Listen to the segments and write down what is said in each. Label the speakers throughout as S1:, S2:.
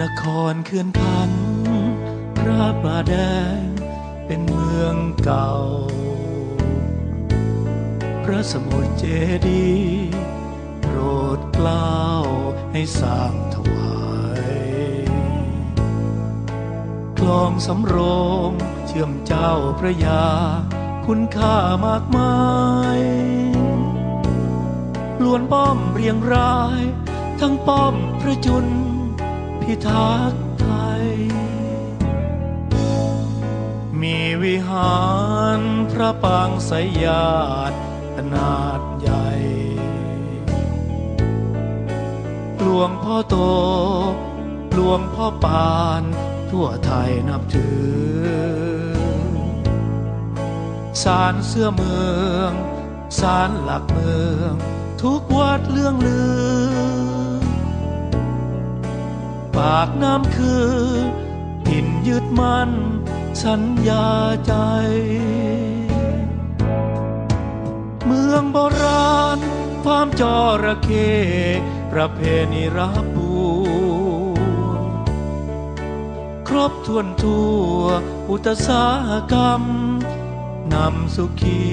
S1: อนเขื่อนขันพระประแดงเป็นเมืองเก่า พระสมุทรเจดีย์โปรดเกล้าให้สร้างถวายคลองสำโรงเชื่อมเจ้าพระยา คุณค่ามากมายล้วนป้อมเรียงราย ทั้งป้อมพระจุล พิทักษ์ไทย มีวิหารพระปางสยาดขนาดใหญ่ หลวงพ่อโต หลวงพ่อปานทั่วไทยนับถือสารเสื้อเมือง สารหลักเมือง ทุกวัดเรื่องลือ ปากน้ำคือหินยึดมั่นสัญญาใจ เมืองโบราณ ความจระเข้ประเพณีรับบูครบถ้วนทั่ว อุตสาหกรรมนำสุขี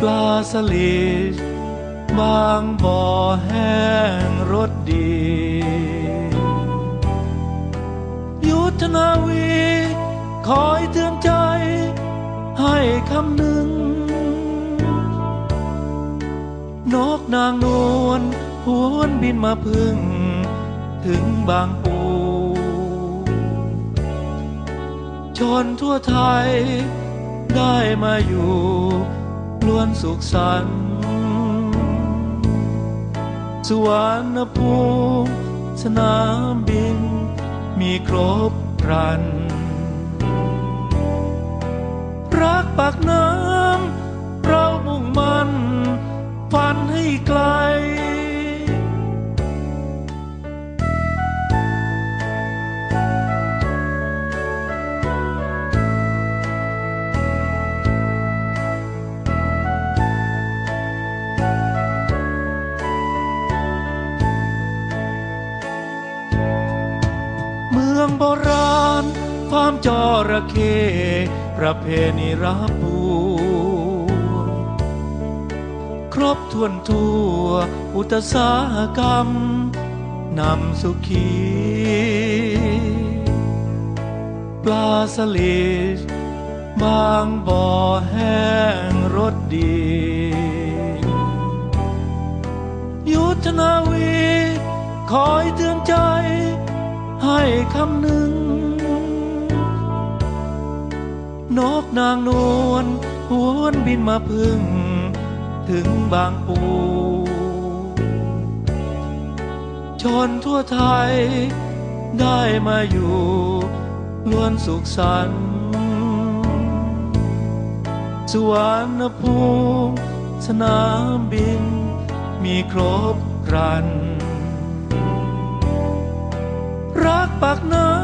S1: ปลาสลิด บางบ่อแห้งรสดี ยุทธนาวีคอยเตือนใจ ให้คำหนึ่ง นกนางนวลหวนบินมาพึ่ง ถึงบางปู ชนทั่วไทยได้มาอยู่ล้วนสุขสันต์ สวรรณภูมิสนามบิน มีครบครัน รักปากน้ำเรามุ่งมันฝันให้ไกล องโบราณความจระเข้ประเพณีรับบูครบถ้วนทั่ว อุตสาหกรรมนำสุขี ปลาสลิดบางบ่อแห้งรสดี ยุทธนาวีคอยเตือนใจ ให้คำหนึ่ง นกนางนวลหวนบินมาพึ่ง ถึงบางปู ชนทั่วไทยได้มาอยู่ล้วนสุขสันต์สวรรณภูมิ สนามบิน มีครบครัน ปากน้ำ